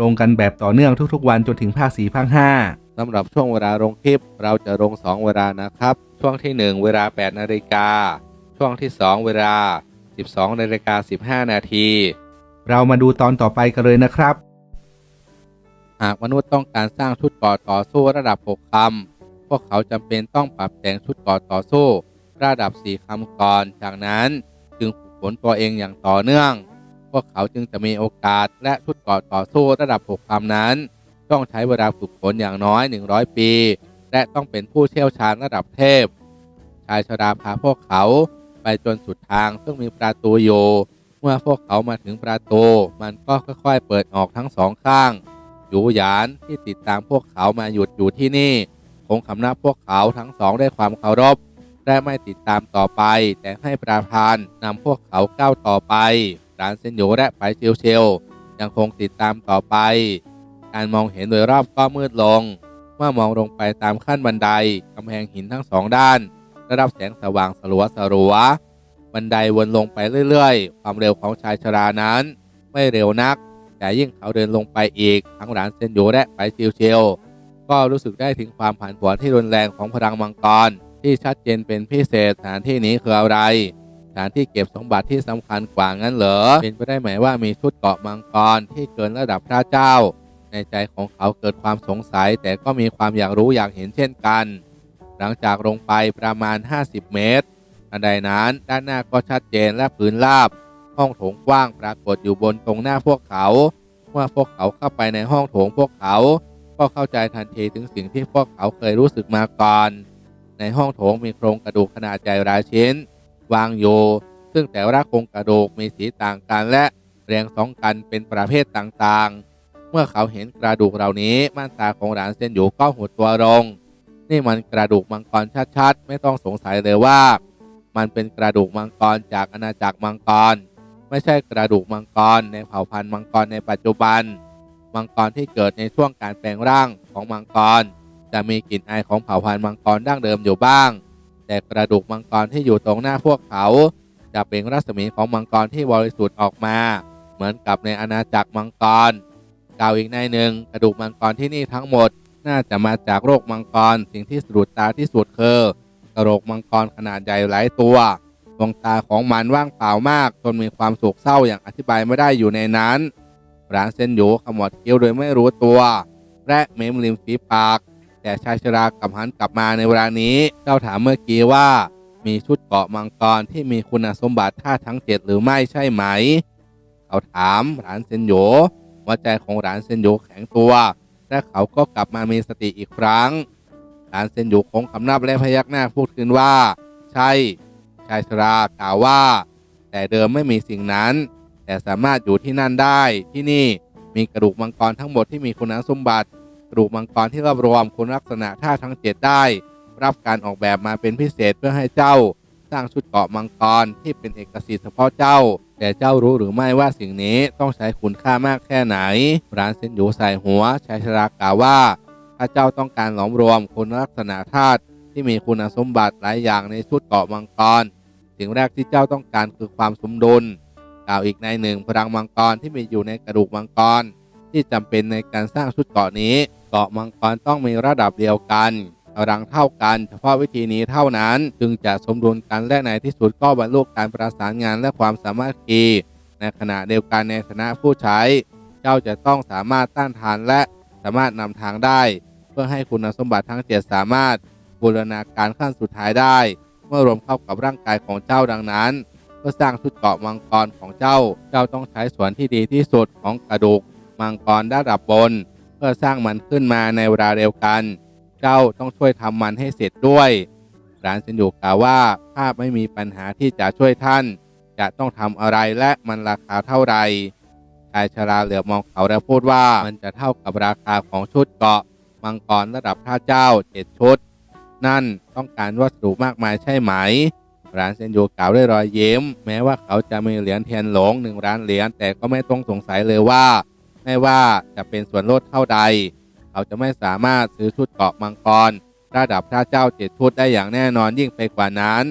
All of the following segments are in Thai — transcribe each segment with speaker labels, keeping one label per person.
Speaker 1: ลงกันแบบต่อเนื่องทุกๆ วันจนถึงภาค4ภาค5
Speaker 2: สำหรับช่วงเวลาลงคลิป เราจะลง 2 เวลานะครับ ช่วงที่ 1 เวลา 8 นาฬิกา ช่วงที่ 2 เวลา 12 นาฬิกา 15 นาที
Speaker 1: เรามาดูตอนต่อไปกันเลยนะครับ
Speaker 2: หากมนุษย์ต้องการสร้างชุดเกราะต่อสู้ระดับ 6 คำ พวกเขาจำเป็นต้องปรับแต่งชุดเกราะต่อสู้ ระดับ 4 คำก่อน จากนั้นจึงฝึกฝนตัวเองอย่างต่อเนื่อง พวกเขาจึงจะมีโอกาสและชุดเกราะต่อสู้ระดับ6คำนั้น ต้องใช้เวลาฝึกฝนอย่างน้อย 100 ปี และต้องเป็นผู้เชี่ยวชาญระดับเทพ ชายชราพาพวกเขาไปจนสุดทางซึ่งมีประตูอยู่เมื่อพวกเขามาถึงประตู มันก็ค่อยๆ เปิดออกทั้งสองข้างยูหยานที่ติดตามพวกเขามาหยุดอยู่ที่นี่ คงคำนับพวกเขาทั้งสองด้วยความเคารพและไม่ติดตามต่อไป แต่ให้ประธานนำพวกเขาก้าวต่อไป ร้านเซนโยและไปเชลเชลยังคงติดตามต่อไป การมองเห็นโดยรอบก็มืดลง เมื่อมองลงไปตามขั้นบันไดกำแพงหินทั้งสองด้านได้รับแสงสว่างสลัวสลัวบันไดวนลงไปเรื่อยๆ ความเร็วของชายชรานั้น ไม่เร็วนัก แต่ยิ่งเขาเดินลงไปอีก ทั้งหลานเซนโยและไปเชลเชลก็รู้สึกได้ถึงความผันผวนที่รุนแรงของพลังมังกร ที่ชัดเจนเป็นพิเศษสถานที่นี้คืออะไร ถานที่เก็บสมบัติที่สำคัญกว่างั้นเหรอ เป็นไปได้ไหมว่ามีชุดเกาะมังกรที่เกินระดับพระเจ้า ในใจของเขาเกิดความสงสัย แต่ก็มีความอยากรู้อยากเห็นเช่นกัน หลังจากลงไปประมาณ 50 เมตรทันใดนั้นด้านหน้าก็ชัดเจนและพื้นราบ ห้องโถงกว้างปรากฏอยู่บนตรงหน้าพวกเขา เมื่อพวกเขาเข้าไปในห้องโถงพวกเขา ก็เข้าใจทันทีถึงสิ่งที่พวกเขาเคยรู้สึกมาก่อน ในห้องโถงมีโครงกระดูกขนาดใหญ่หลายชิ้น วางอยู่ซึ่งแต่ละโครงกระดูกมีสีต่างกันและเรียงสองกันเป็นประเภทต่างๆ เมื่อเขาเห็นกระดูกเหล่านี้ม่านตาของหลานเซนอยู่ก็หดตัวลง นี่มันกระดูกมังกรชัดๆ ไม่ต้องสงสัยเลยว่า มันเป็นกระดูกมังกรจากอาณาจักรมังกร ไม่ใช่กระดูกมังกรในเผ่าพันธุ์มังกรในปัจจุบัน มังกรที่เกิดในช่วงการแปลงร่างของมังกร จะมีกลิ่นอายของเผ่าพันธุ์มังกรดั้งเดิมอยู่บ้าง แต่กระดูกมังกรที่อยู่ตรงหน้าพวกเขา จะเป็นรัศมีของมังกรที่บริสุทธิ์ออกมา เหมือนกับในอาณาจักรมังกรกล่าวอีกในหนึ่งกระดูกมังกรที่นี่ทั้งหมด น่าจะมาจากโรคมังกรสิ่งที่สะดุดตาที่สุดคือกระโหลกมังกรขนาดใหญ่หลายตัวดวงตาของมันว่างเปล่ามากจนมีความโศกเศร้าอย่างอธิบายไม่ได้อยู่ในนั้นร้านเซนโยขมวดคิ้วโดยไม่รู้ตัว และเม้มริมฝีปาก แต่ชายชรากลับหันกลับมาในเวลานี้เจ้าถามเมื่อกี้ว่า มีชุดเกาะมังกรที่มีคุณสมบัติท่าทั้งเจ็ดหรือไม่ใช่ไหม เขาถามหลานเซนโยหัวใจของหลานเซนโยแข็งตัว และเขาก็กลับมามีสติอีกครั้ง หลานเซนโยคงคำนับและพยักหน้าพูดขึ้นว่า ใช่ ชายชรากล่าวว่า แต่เดิมไม่มีสิ่งนั้น แต่สามารถอยู่ที่นั่นได้ที่นี่มีกระดูกมังกรทั้งหมดที่มีคุณสมบัติ ระดูกมังกรที่รวบรวมคุณลักษณะท่าทั้งเจ็ดได้ รับการออกแบบมาเป็นพิเศษเพื่อให้เจ้า สร้างชุดเกาะมังกรที่เป็นเอกสิทธิ์เฉพาะเจ้า แต่เจ้ารู้หรือไม่ว่าสิ่งนี้ต้องใช้คุณค่ามากแค่ไหน ร้านเซนยูใส่หัวชายชรากล่าวว่า ถ้าเจ้าต้องการหลอมรวมคุณลักษณะธาตุที่มีคุณสมบัติหลายอย่างในชุดเกาะมังกร สิ่งแรกที่เจ้าต้องการคือความสมดุลกล่าวอีกในหนึ่งพลังมังกรที่มีอยู่ในกระดูกมังกร ที่จำเป็นในการสร้างชุดเกาะนี้ เกาะมังกรต้องมีระดับเดียวกันกำลังเท่ากัน เฉพาะวิธีนี้เท่านั้น จึงจะสมดุลกันและในที่สุดก็บรรลุการประสานงานและความสามารถคีในขณะเดียวกันในฐานะผู้ใช้ เจ้าจะต้องสามารถต้านทานและสามารถนำทางได้ เพื่อให้คุณสมบัติทั้งเจ็ดสามารถบูรณาการขั้นสุดท้ายได้ เมื่อรวมเข้ากับร่างกายของเจ้าดังนั้น เพื่อสร้างชุดเกาะมังกรของเจ้า เจ้าต้องใช้ส่วนที่ดีที่สุดของกระดูกมังกรด้านระดับบน พื่อสร้างมันขึ้นมาในเวลาเดียวกัน เจ้าต้องช่วยทำมันให้เสร็จด้วยร้านเซนยูกล่าวว่าถ้าไม่มีปัญหาที่จะช่วยท่าน จะต้องทำอะไรและมันราคาเท่าไหร่ชายชราเหลือบมองเขาแล้วพูดว่ามันจะเท่ากับราคาของชุดเกาะมังกรระดับพระเจ้าเจ็ดชุด นั่นต้องการวัสดุมากมายใช่ไหมร้านเซนโยกล่าวด้วยรอยยิ้ม แม้ว่าเขาจะมีเหรียญเทียนหลงหนึ่งล้านเหรียญแต่ก็ไม่ต้องสงสัยเลยว่า ไม่ว่าจะเป็นส่วนลดเท่าใด เขาจะไม่สามารถซื้อชุดเกาะมังกร ระดับพระเจ้าเจ็ดชุดได้อย่างแน่นอนยิ่งไปกว่านั้น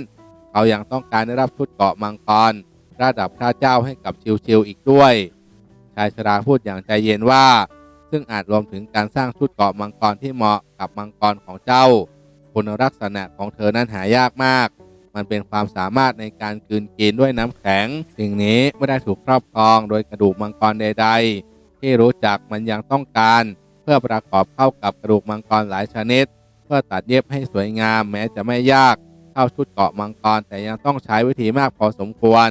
Speaker 2: เขายังต้องการได้รับชุดเกาะมังกร ระดับพระเจ้าให้กับชิวๆอีกด้วย ชายชราพูดอย่างใจเย็นว่า ซึ่งอาจรวมถึงการสร้างชุดเกาะมังกรที่เหมาะกับมังกรของเจ้าคุณลักษณะของเธอนั้นหายากมาก มันเป็นความสามารถในการกืนกินด้วยน้ำแข็ง สิ่งนี้ไม่ได้ถูกครอบครองโดยกระดูกมังกรใดๆ ที่รู้จักมันยังต้องการ เพื่อประกอบเข้ากับกระดูกมังกรหลายชนิด เพื่อตัดเย็บให้สวยงามแม้จะไม่ยากเท่าชุดเกาะมังกรแต่ยังต้องใช้วิธีมากพอสมควร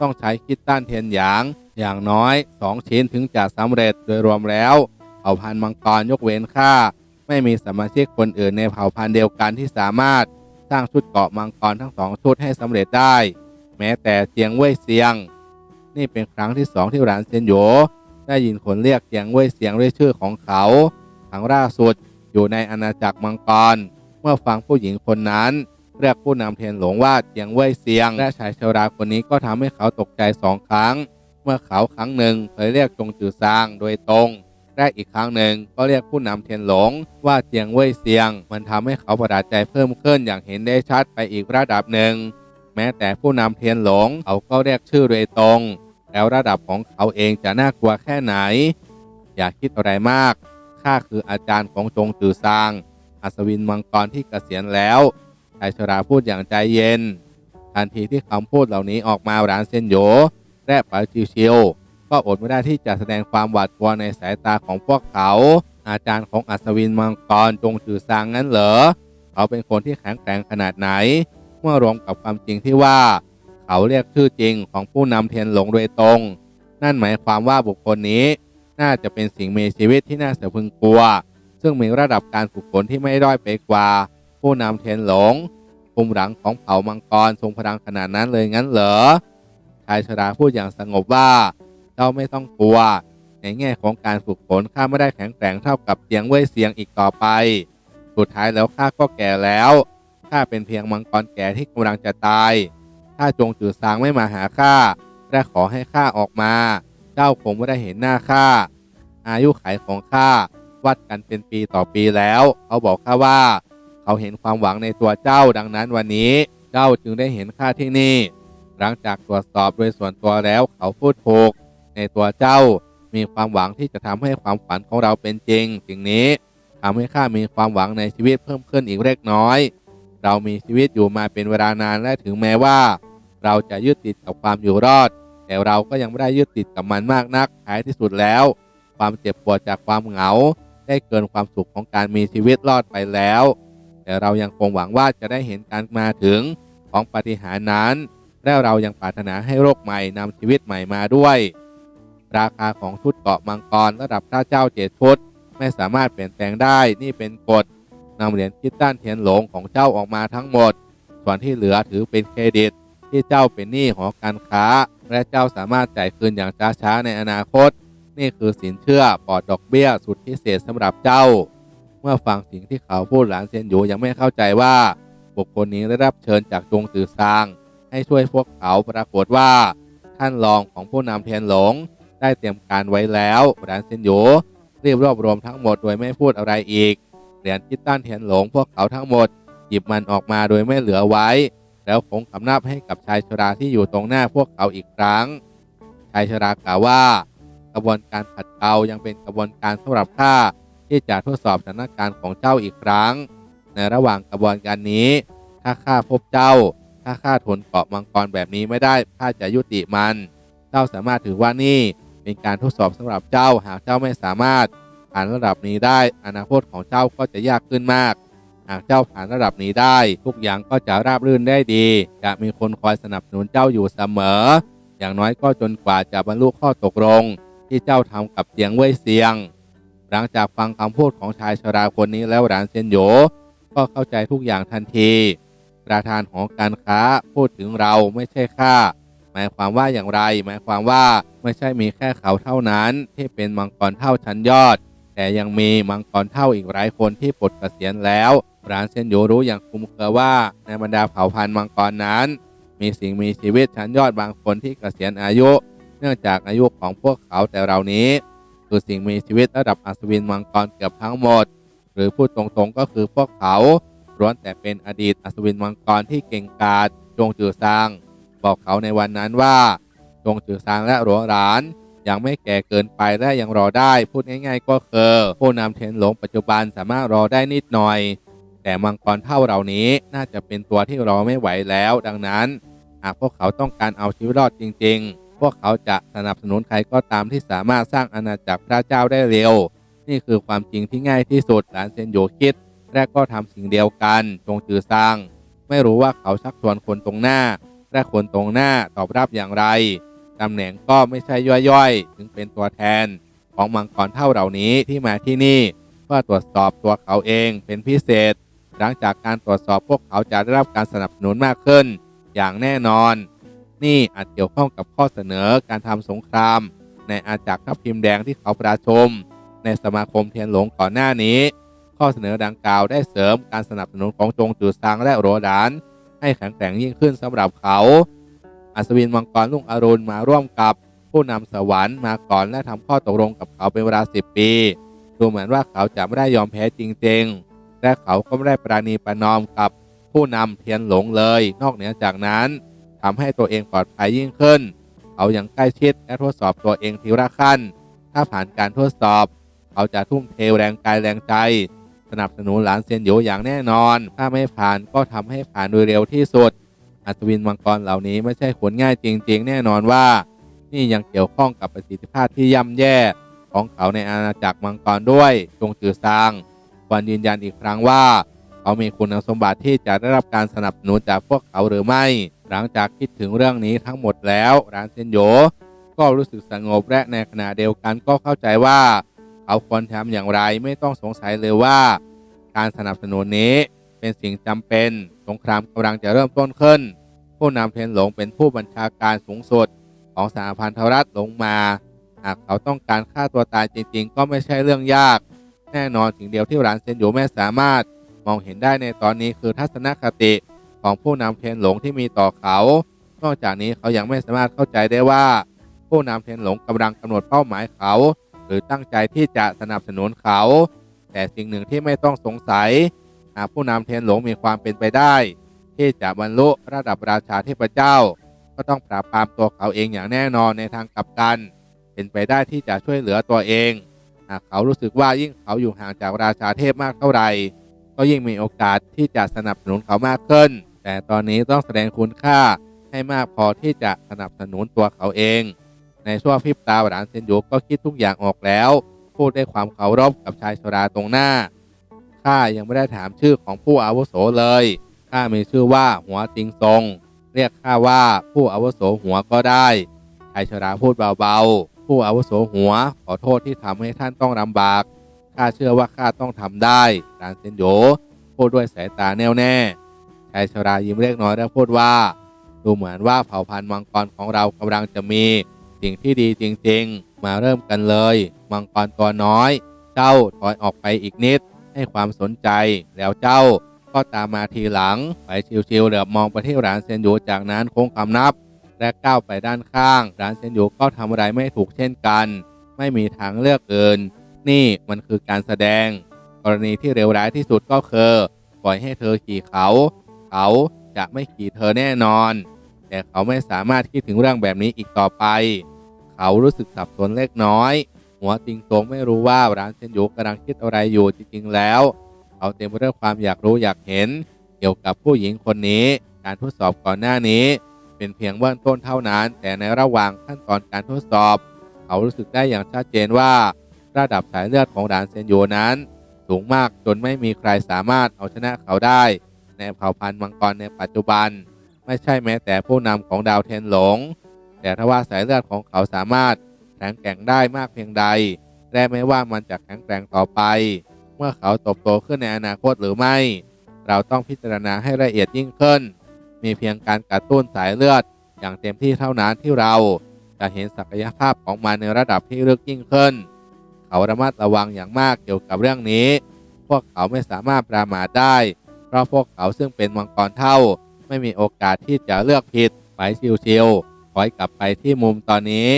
Speaker 2: ต้องใช้คิดต้านเทียนหยาง อย่างน้อย 2 ชิ้นถึงจะสำเร็จโดยรวมแล้วเผ่าพันธุ์มังกรยกเว้นข้าไม่มีสมาชิกคนอื่นในเผ่าพันธุ์เดียวกันที่สามารถสร้างชุดเกาะมังกรทั้งสองชุดให้สำเร็จได้ แม้แต่เจียงเว่ยเซียง นี่เป็นครั้งที่สองที่หลานเซียนโย ได้ยินคนเรียกเจียงเว่ยเซียงด้วยชื่อของเขาครั้งล่าสุดอยู่ในอาณาจักรมังกร เมื่อฟังผู้หญิงคนนั้น เรียกผู้นำเทียนหลงว่าเจียงเว่ยเซียง และชายชราคนนี้ก็ทำให้เขาตกใจสองครั้ง เมื่อเขาครั้งหนึ่งเคยเรียกจงจือซางโดยตรงและอีกครั้งหนึ่งก็เรียกผู้นำเทียนหลงว่าเจียงเว่ยเซียง มันทำให้เขาประหลาดใจเพิ่มขึ้นอย่างเห็นได้ชัดไปอีกระดับหนึ่ง แม้แต่ผู้นำเทียนหลงเขาก็เรียกชื่อโดยตรง แล้วระดับของเขาเองจะน่ากลัวแค่ไหน อย่าคิดอะไรมาก ข้าคืออาจารย์ของจงจือซาง อัศวินมังกรที่เกษียณแล้วชายชราพูดอย่างใจเย็น ทันทีที่คำพูดเหล่านี้ออกมาร้านเซนโยและปาจิวชิวก็อดไม่ได้ที่จะแสดงความหวาดกลัวในสายตาของพวกเขา อาจารย์ของอัศวินมังกรจงจือซางงั้นเหรอ เขาเป็นคนที่แข็งแกร่งขนาดไหน เมื่อรวมกับความจริงที่ว่า เขาเรียกชื่อจริงของผู้นำเทียนหลงโดยตรง นั่นหมายความว่าบุคคลนี้ น่าจะเป็นสิ่งมีชีวิตที่น่าสะพึงกลัว ซึ่งมีระดับการฝึกฝนที่ไม่ด้อยไปกว่า ผู้นำเทียนหลงภูมิหลังของเผ่ามังกรทรงพลังขนาดนั้นเลยงั้นเหรอชายชราพูดอย่างสงบว่าเจ้าไม่ต้องกลัว ในแง่ของการฝึกฝนข้าไม่ได้แข็งแกร่งเท่ากับเสียงเว่ยเสียงอีกต่อไป สุดท้ายแล้วข้าก็แก่แล้วข้าเป็นเพียงมังกรแก่ที่กำลังจะตาย ถ้าจงจือซางไม่มาหาข้าและขอให้ข้าออกมา เจ้าคงไม่ได้เห็นหน้าข้าอายุขัยของข้าวัดกันเป็นปีต่อปีแล้ว เขาบอกข้าว่า เขาเห็นความหวังในตัวเจ้าดังนั้นวันนี้เจ้าจึงได้เห็นข้าที่นี่ หลังจากตรวจสอบโดยส่วนตัวแล้วเขาพูดถูก ในตัวเจ้ามีความหวังที่จะทำให้ความฝันของเราเป็นจริง สิ่งนี้ทำให้ข้ามีความหวังในชีวิตเพิ่มขึ้นอีกเล็กน้อย เรามีชีวิตอยู่มาเป็นเวลานานและถึงแม้ว่า เราจะยึดติดกับความอยู่รอด แต่เราก็ยังไม่ได้ยึดติดกับมันมากนักท้ายที่สุดแล้ว ความเจ็บปวดจากความเหงา ได้เกินความสุขของการมีชีวิตรอดไปแล้ว แต่เรายังคงหวังว่าจะได้เห็นการมาถึงของปาฏิหารนั้น และเรายังปรารถนาให้โรคใหม่นำชีวิตใหม่มาด้วย ราคาของชุดเกาะมังกรระดับพระเจ้าเจ็ดชุดไม่สามารถเปลี่ยนแปลงได้นี่เป็นกฎ นำเหรียญคิดด้านเทียนหลงของเจ้าออกมาทั้งหมด ส่วนที่เหลือถือเป็นเครดิต ที่เจ้าเป็นหนี้หอการค้า และเจ้าสามารถจ่ายคืนอย่างช้าๆในอนาคต นี่คือสินเชื่อปลอดดอกเบี้ยสุดพิเศษสำหรับเจ้า เมื่อฟังสิ่งที่เขาพูดหลานเซียนหยูยังไม่เข้าใจว่า บุคคลนี้ได้รับเชิญจากจงตือซางให้ช่วยพวกเขาปรากฏว่า ท่านรองของผู้นำเทียนหลงได้เตรียมการไว้แล้วหลานเซียนหยูรีบรวบรวมทั้งหมดโดยไม่พูดอะไรอีก เหรียญคิดต้านเทียนหลงพวกเขาทั้งหมด หยิบมันออกมาโดยไม่เหลือไว้ แล้วคงคำนับให้กับชายชราที่อยู่ตรงหน้าพวกเขาอีกครั้ง ชายชรากล่าวว่ากระบวนการขัดเกลายังเป็นกระบวนการสำหรับข้าที่จะทดสอบสถานการณ์ของเจ้าอีกครั้ง ในระหว่างกระบวนการนี้ ถ้าข้าพบเจ้า ถ้าข้าทนเกาะมังกรแบบนี้ไม่ได้ข้าจะยุติมัน เจ้าสามารถถือว่านี่เป็นการทดสอบสำหรับเจ้าหากเจ้าไม่สามารถ ผ่านระดับนี้ได้ อนาคตของเจ้าก็จะยากขึ้นมาก หากเจ้าผ่านระดับนี้ได้ ทุกอย่างก็จะราบรื่นได้ดี จะมีคนคอยสนับสนุนเจ้าอยู่เสมอ อย่างน้อยก็จนกว่าจะบรรลุข้อตกลง ที่เจ้าทำกับเสียงเว่ยเสียง หลังจากฟังคำพูดของชายชราคนนี้แล้วหลานเซียนโยก็เข้าใจทุกอย่างทันทีประธานของการค้าพูดถึงเราไม่ใช่ข้าหมายความว่าอย่างไร หมายความว่าไม่ใช่มีแค่เขาเท่านั้น ที่เป็นมังกรเท่าชั้นยอด แต่ยังมีมังกรเท่าอีกหลายคนที่ปลดเกษียณแล้วร้านเซนโยรู้อย่างคุ้มเครือว่าในบรรดาเผ่าพันธุ์มังกรนั้น มีสิ่งมีชีวิตชั้นยอดบางคนที่เกษียณอายุ เนื่องจากอายุของพวกเขาแต่เรานี้คือสิ่งมีชีวิตระดับอัศวินมังกรเกือบทั้งหมด หรือพูดตรงๆก็คือพวกเขาล้วนแต่เป็นอดีตอัศวินมังกรที่เก่งกาจจงจือซางบอกเขาในวันนั้นว่าจงจือซางและหลวงหลาน ยังไม่แก่เกินไปและยังรอได้ พูดง่าย ๆ ก็คือผู้นำเทนหลงปัจจุบันสามารถรอได้นิดหน่อย แต่มังกรเท่าเหล่านี้น่าจะเป็นตัวที่รอไม่ไหวแล้ว ดังนั้นหากพวกเขาต้องการเอาชีวิตรอดจริง ๆ พวกเขาจะสนับสนุนใครก็ตามที่สามารถสร้างอาณาจักรพระเจ้าได้เร็ว นี่คือความจริงที่ง่ายที่สุดหลานเซนโยคิดและก็ทำสิ่งเดียวกันจงจือซาง ไม่รู้ว่าเขาชักชวนคนตรงหน้าและคนตรงหน้าตอบรับอย่างไร ตำแหน่งก็ไม่ใช่ย่อยๆถึงเป็นตัวแทนของมังกรเท่าเหล่านี้ที่มาที่นี่เพื่อตรวจสอบตัวเขาเองเป็นพิเศษ หลังจากการตรวจสอบพวกเขาจะได้รับการสนับสนุนมากขึ้น อย่างแน่นอน นี่อาจเกี่ยวข้องกับข้อเสนอการทำสงคราม ในอาจักรทัพพิมพ์แดงที่เขาประชุมในสมาคมเทียนหลงก่อนหน้านี้ ข้อเสนอดังกล่าวได้เสริมการสนับสนุนของจงจือซางและโรดาน ให้แข็งแกร่งยิ่งขึ้นสำหรับเขา อัศวินมังกรลุงอรุณมาร่วมกับผู้นำสวรรค์มาก่อนและทำข้อตกลงกับเขาเป็นเวลา10ปี ดูเหมือนว่าเขาจะไม่ได้ยอมแพ้จริงๆ และเขาก็ไม่ได้ปราณีประนอมกับผู้นำเทียนหลงเลย นอกเหนือจากนั้นทำให้ตัวเองปลอดภัยยิ่งขึ้น เขายังใกล้ชิดและทดสอบตัวเองทีละขั้น ถ้าผ่านการทดสอบ เขาจะทุ่มเทแรงกายแรงใจ สนับสนุนหลานเซียนโยอย่างแน่นอน ถ้าไม่ผ่านก็ทำให้ผ่านโดยเร็วที่สุด อัศวินมังกรเหล่านี้ไม่ใช่ผลง่ายจริง ๆ แน่นอนว่า นี่ยังเกี่ยวข้องกับประสิทธิภาพที่ย่ำแย่ของเขาในอาณาจักรมังกรด้วยจงจือซางควรยืนยันอีกครั้งว่า เขามีคุณสมบัติที่จะได้รับการสนับสนุนจากพวกเขาหรือไม่ หลังจากคิดถึงเรื่องนี้ทั้งหมดแล้วร้านเซนโยก็รู้สึกสงบและในขณะเดียวกันก็เข้าใจว่า เขาควรทำอย่างไรไม่ต้องสงสัยเลยว่า การสนับสนุนนี้ เป็นสิ่งจำเป็น สงครามกำลังจะเริ่มต้นขึ้น ผู้นำเทยนหลงเป็นผู้บัญชาการสูงสุดของสหพันธรัฐลงมา หากเขาต้องการฆ่าตัวตายจริงๆ ก็ไม่ใช่เรื่องยาก แน่นอนสิ่งเดียวที่หลานเซนอยู่ไม่สามารถมองเห็นได้ในตอนนี้คือทัศนคติของผู้นำเทยนหลงที่มีต่อเขา นอกจากนี้เขายังไม่สามารถเข้าใจได้ว่า ผู้นำเทยนหลงกำลังกำหนดเป้าหมายเขา หรือตั้งใจที่จะสนับสนุนเขา แต่สิ่งหนึ่งที่ไม่ต้องสงสัย หากผู้นำเทยนหลงมีความเป็นไปได้ ที่จะบรรลุระดับราชาเทพเจ้า ก็ต้องปราบปรามตัวเขาเองอย่างแน่นอนในทางกลับกัน เป็นไปได้ที่จะช่วยเหลือตัวเอง หากเขารู้สึกว่ายิ่งเขาอยู่ห่างจากราชาเทพมากเท่าไหร่ก็ยิ่งมีโอกาสที่จะสนับสนุนเขามากขึ้น แต่ตอนนี้ต้องแสดงคุณค่าให้มากพอที่จะสนับสนุนตัวเขาเอง ในช่วงพริบตาหลานเซนโยก็คิดทุกอย่างออกแล้ว พูดด้วยความเคารพกับชายชราตรงหน้า ข้ายังไม่ได้ถามชื่อของผู้อาวุโสเลยข้ามีชื่อว่าหัวติงซงเรียกข้าว่าผู้อาวุโสหัวก็ได้ชายชราพูดเบาๆ ผู้อาวุโสหัว ขอโทษที่ทำให้ท่านต้องลำบากข้าเชื่อว่าข้าต้องทำได้หลานเซนโยพูดด้วยสายตาแน่วแน่ชายชรายิ้มเล็กน้อยและพูดว่า ดูเหมือนว่าเผ่าพันธุ์มังกรของเรากำลังจะมีสิ่งที่ดีจริงๆ มาเริ่มกันเลย มังกรตัวน้อย เจ้าถอยออกไปอีกนิด ให้ความสนใจ แล้วเจ้าก็ตามมาทีหลัง ไปชิวๆเหลือบมองไปที่ร้านเซนยูจากนั้นโค้งคำนับ และก้าวไปด้านข้าง ร้านเซนยูก็ทำอะไรไม่ถูกเช่นกัน ไม่มีทางเลือกอื่น นี่มันคือการแสดง กรณีที่เลวร้ายที่สุดก็คือปล่อยให้เธอขี่เขา เขาจะไม่ขี่เธอแน่นอน แต่เขาไม่สามารถคิดถึงเรื่องแบบนี้อีกต่อไป เขารู้สึกสับสนเล็กน้อย หัวติงตงไม่รู้ว่าร้านเซนยูกำลังคิดอะไรอยู่จริงๆแล้วเขาเต็มไปด้วยความอยากรู้อยากเห็น เกี่ยวกับผู้หญิงคนนี้ การทดสอบก่อนหน้านี้ เป็นเพียงเบื้องต้นเท่านั้น แต่ในระหว่างขั้นตอนการทดสอบ เขารู้สึกได้อย่างชัดเจนว่า ระดับสายเลือดของร้านเซนยูนั้น สูงมากจนไม่มีใครสามารถเอาชนะเขาได้ ในเผ่าพันธุ์มังกรในปัจจุบัน ไม่ใช่แม้แต่ผู้นำของดาวเทนหลง แต่ถ้าว่าสายเลือดของเขาสามารถ แข็งแกร่งได้มากเพียงใด และไม่ว่ามันจะแข็งแกร่งต่อไป เมื่อเขาเติบโตขึ้นในอนาคตหรือไม่ เราต้องพิจารณาให้ละเอียดยิ่งขึ้น มีเพียงการกระตุ้นสายเลือด อย่างเต็มที่เท่านั้นที่เราจะเห็นศักยภาพของมันในระดับที่ลึกยิ่งขึ้น เขาระมัดระวังอย่างมากเกี่ยวกับเรื่องนี้ พวกเขาไม่สามารถประมาทได้ เพราะพวกเขาซึ่งเป็นมังกรเท่า ไม่มีโอกาสที่จะเลือกผิดไปชิวๆถอยกลับไปที่มุมตอนนี้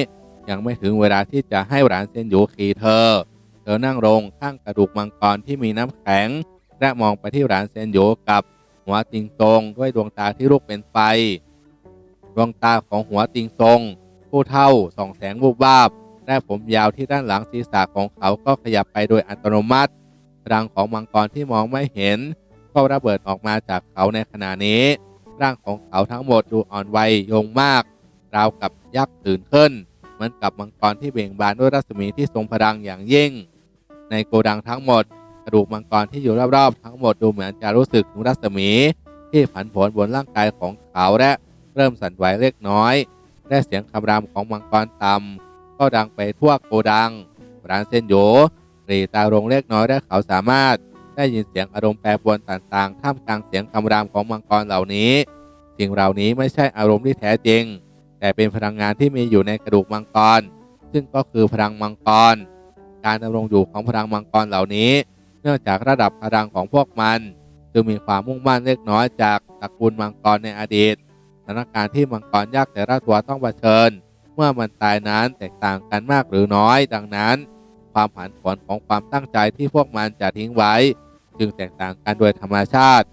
Speaker 2: ยังไม่ถึงเวลาที่จะให้หลานเซนหยูขี่เธอ เธอนั่งลงข้างกระดูกมังกรที่มีน้ำแข็ง และมองไปที่หลานเซนหยูกับหัวติงตงด้วยดวงตาที่ลุกเป็นไฟ ดวงตาของหัวติงซงผู้เท่าส่องแสงวูบวาบและผมยาวที่ด้านหลังศีรษะของเขาก็ขยับไปโดยอัตโนมัติรังของมังกรที่มองไม่เห็นก็ระเบิดออกมาจากเขาในขณะนี้ ร่างของเขาทั้งหมดดูอ่อนวัยยงมาก ราวกับยักษ์ตื่นขึ้น เหมือนกับมังกรที่เบ่งบานด้วยรัศมีที่ทรงพลังอย่างยิ่ง ในโกดังทั้งหมด กระดูกมังกรที่อยู่รอบๆ ทั้งหมดดูเหมือนจะรู้สึกถึงรัศมีที่ผันผวนบนร่างกายของเขาและเริ่มสั่นไหวเล็กน้อย และเสียงคำรามของมังกรต่ำก็ดังไปทั่วโกดังร้านเส้นโยรีตาลงเล็กน้อยและเขาสามารถได้ยินเสียงอารมณ์แปรปรวนต่างๆ ท่ามกลางเสียงคำรามของมังกรเหล่านี้ สิ่งเหล่านี้ไม่ใช่อารมณ์ที่แท้จริง แต่เป็นพลังงานที่มีอยู่ในกระดูกมังกร ซึ่งก็คือพลังมังกร การดำรงอยู่ของพลังมังกรเหล่านี้ เนื่องจากระดับพลังของพวกมัน จึงมีความมุ่งมั่นเล็กน้อยจากตระกูลมังกรในอดีตสถานการณ์ที่มังกรยักษ์แต่ละตัวต้องเผชิญ เมื่อมันตายนั้นแตกต่างกันมากหรือน้อย ดังนั้น ความผันผวนของความตั้งใจที่พวกมันจะทิ้งไว้ จึงแตกต่างกันโดยธรรมชาติ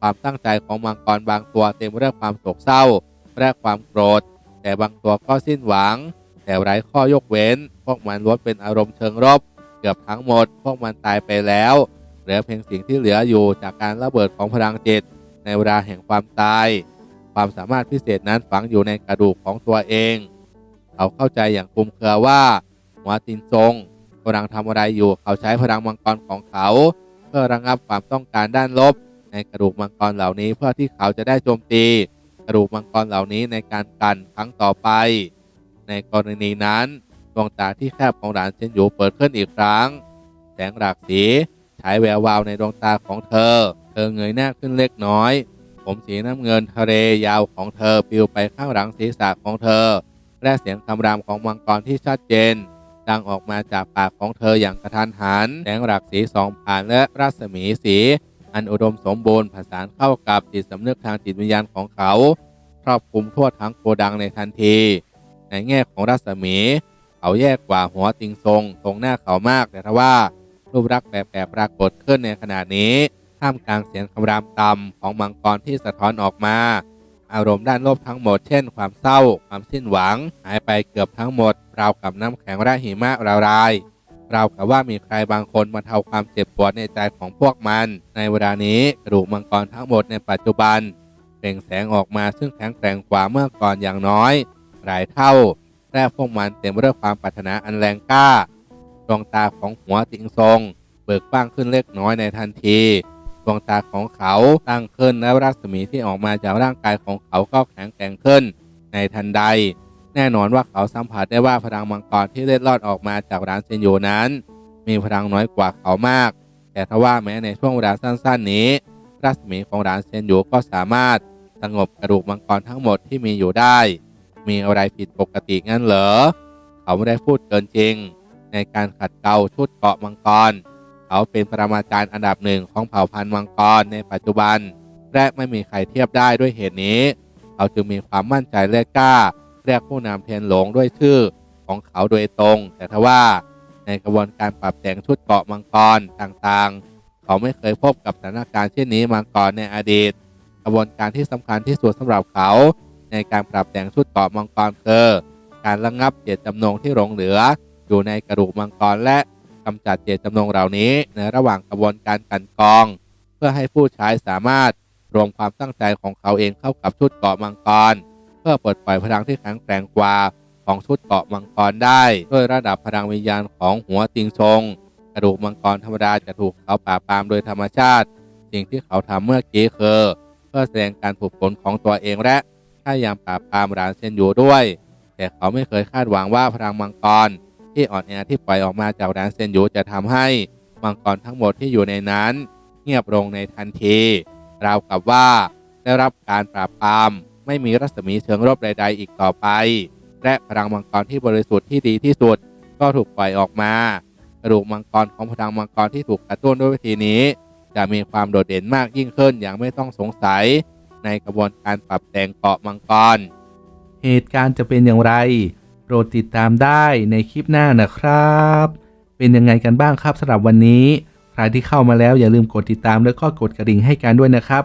Speaker 2: ความตั้งใจของมังกรบางตัวเต็มไปด้วยความโศกเศร้าและความโกรธ แต่บางตัวก็สิ้นหวัง แต่ไร้ข้อยกเว้น พวกมันล้วนเป็นอารมณ์เชิงรบเกือบทั้งหมด พวกมันตายไปแล้ว เหลือเพียงสิ่งที่เหลืออยู่จากการระเบิดของพลังจิต ในเวลาแห่งความตาย ความสามารถพิเศษนั้นฝังอยู่ในกระดูกของตัวเอง เขาเข้าใจอย่างคลุมเครือว่าหัวตินซงกำลังทำอะไรอยู่เขาใช้พลังมังกรของเขา เพื่อระงับความต้องการด้านลบ ในกระดูกมังกรเหล่านี้เพื่อที่เขาจะได้โจมตี ระดูกมังกรเหล่านี้ในการกันครั้งต่อไป ในกรณีนั้นดวงตาที่แคบของหลานเซนหยูเปิดขึ้นอีกครั้ง แสงหลากสีฉายแวววาวในดวงตาของเธอ เธอเงยหน้าขึ้นเล็กน้อย ผมสีน้ำเงินทะเลยาวของเธอปลิวไปข้างหลังศีรษะของเธอ และเสียงคำรามของมังกรที่ชัดเจน ดังออกมาจากปากของเธออย่างกระทันหัน แสงหลักสีสองผ่านและรัศมีสี อันอุดมสมบูรณ์ผสานเข้ากับจิตสำนึกทางจิตวิญญาณของเขา ครอบคลุมทั่วทั้งโกดังในทันที ในแง่ของรัศมี เขาแยกกว่าหัวติงทรงตรงหน้าเขามากแต่ทว่า รูปลักษ์แปลกๆปรากฏขึ้นในขณะนี้ ท่ามกลางเสียงคำรามต่ำของมังกรที่สะท้อนออกมา อารมณ์ด้านลบทั้งหมดเช่น ความเศร้า ความสิ้นหวัง หายไปเกือบทั้งหมดราวกับน้ำแข็งและหิมะละลาย ราวกับว่ามีใครบางคนมาเทาความเจ็บปวดในใจของพวกมัน ในเวลานี้กระดูกมังกรทั้งหมดในปัจจุบันเปล่งแสงออกมาซึ่งแข็งแกร่งกว่าเมื่อก่อนอย่างน้อย หลายเท่าและพวกมันเต็มไปด้วยความปรารถนาอันแรงกล้าดวงตาของหัวติงทรง เบิกกว้างขึ้นเล็กน้อยในทันทีดวงตาของเขาตั้งขึ้นและรัศมีที่ออกมาจากร่างกายของเขาก็แข็งแกร่งขึ้น ในทันใด แน่นอนว่าเขาสัมผัสได้ว่าพลังมังกรที่เล็ดลอดออกมาจากร้านเซนโยนั้น มีพลังน้อยกว่าเขามาก แต่ทว่าแม้ในช่วงเวลาสั้น ๆ นี้ รัศมีของร้านเซนโยก็สามารถสงบกระดูกมังกรทั้งหมดที่มีอยู่ได้ มีอะไรผิดปกติงั้นเหรอ เขาไม่ได้พูดเกินจริง ในการขัดเกลาชุดเกาะมังกร เขาเป็นปรมาจารย์อันดับหนึ่งของเผ่าพันธุ์มังกรในปัจจุบัน และไม่มีใครเทียบได้ด้วยเหตุนี้ เขาจึงมีความมั่นใจและกล้า รียกผู้นำเทียนหลงด้วยชื่อของเขาโดยตรง แต่ทว่าในกระบวนการปรับแต่งชุดเกาะมังกรต่างๆ เขาไม่เคยพบกับสถานการณ์เช่นนี้มาก่อนในอดีต กระบวนการที่สำคัญที่สุดสำหรับเขา ในการปรับแต่งชุดเกาะมังกรคือการระงับเจตจำนงที่หลงเหลือ อยู่ในกระดูกมังกรและกำจัดเจตจำนงเหล่านี้ในระหว่างกระบวนการกันกรอง เพื่อให้ผู้ใช้สามารถรวมความตั้งใจของเขาเองเข้ากับชุดเกาะมังกร เพื่อปลดปล่อยพลังที่แข็งแกร่งกว่าของชุดเกาะมังกรได้ด้วยระดับพลังวิญญาณของหัวติงชงกระดูกมังกรธรรมดาจะถูกเขาปราบปรามโดยธรรมชาติ สิ่งที่เขาทำเมื่อกี้คือเพื่อแสดงการฝึกฝนของตัวเองและพยายามปราบปรามรานเซนอยู่ด้วย แต่เขาไม่เคยคาดหวังว่าพลังมังกร ที่อ่อนแอที่ปล่อยออกมาจากรานเซนยูจะทำให้มังกรทั้งหมดที่อยู่ในนั้น เงียบลงในทันทีราวกับว่าได้รับการปราบปราม ไม่มีรัศมีเชิงรบใด ๆ อีกต่อไป และพลังมังกรที่บริสุทธิ์ที่ดีที่สุด ก็ถูกปล่อยออกมา กระดูกมังกรของพลังมังกรที่ถูกกระตุ้นด้วยวิธีนี้ จะมีความโดดเด่นมากยิ่งขึ้นอย่างไม่ต้องสงสัย ในกระบวนการปรับแต่งเกาะมังกร
Speaker 1: เหตุการณ์จะเป็นอย่างไร โปรดติดตามได้ในคลิปหน้านะครับ เป็นยังไงกันบ้างครับสำหรับวันนี้ ใครที่เข้ามาแล้วอย่าลืมกดติดตามแล้วก็กดกระดิ่งให้กันด้วยนะครับ